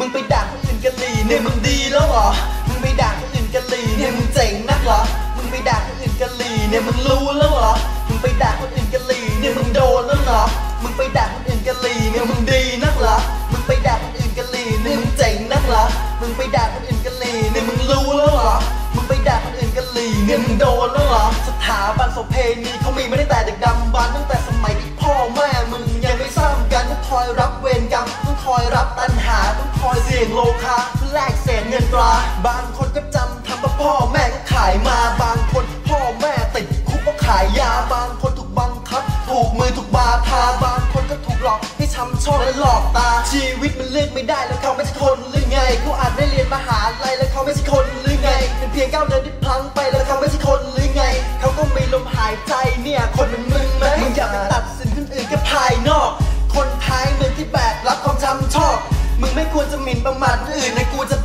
มึงไปด่าคนอื่นกันลีเนี่ยมึงดีแล้วเหรอ มึงไปด่าคนอื่นกันลีเนี่ยมึงเจ๋งนักเหรอ มึงไปด่าคนอื่นกันลีเนี่ยมึงรู้แล้วเหรอ มึงไปด่าคนอื่นกันลีเนี่ยมึงโดนแล้วเหรอ มึงไปด่าคนอื่นกันลีเนี่ยมึงดีนักเหรอ มึงไปด่าคนอื่นกันลีเนี่ยมึงเจ๋งนักเหรอ มึงไปด่าคนอื่นกันลีเนี่ยมึงรู้แล้วเหรอ มึงไปด่าคนอื่นกันลีเนี่ยมึงโดนแล้วเหรอ สถาบันโสเพณีเขามีมาตั้แต่เด็กดำบรรพ์ตั้งแต่สมัยที่พ่อแม่มึงยังไม่สร้างกันต้องคอยรับเวรกรรมต้องคอยรับ ยเสี่ยงโลคาเพื่อแลกเศษเงินตรา บางคนก็จำทำเพราะพ่อแม่ก็ขายมา บางคนพ่อแม่ติดคุกเพราะขายยา บางคนถูกบังคับ ถูกมือถูกบาทา บางคนก็ถูกหลอกให้ช้ำชอกและหลอกตา ชีวิตมันเลือกไม่ได้แล้วเขาไม่ใช่คนหรือไงเขาอาจได้เรียนมหาลัยแล้วเขาไม่ใช่คนหรือไง เป็นเพียงก้าวเดินที่พลังไปแล้วเขาไม่ใช่คนหรือไง เขาก็มีลมหายใจเนี่ยคนเหมือนมึงไหมมึงอย่าไปตัดสินคนอื่นแค่ภายนอก คนท้ายเมืองที่แบกรับความช้ำชอก มึงไม่ควรจะหมิ่นประมาทคนอื่นในกูจะ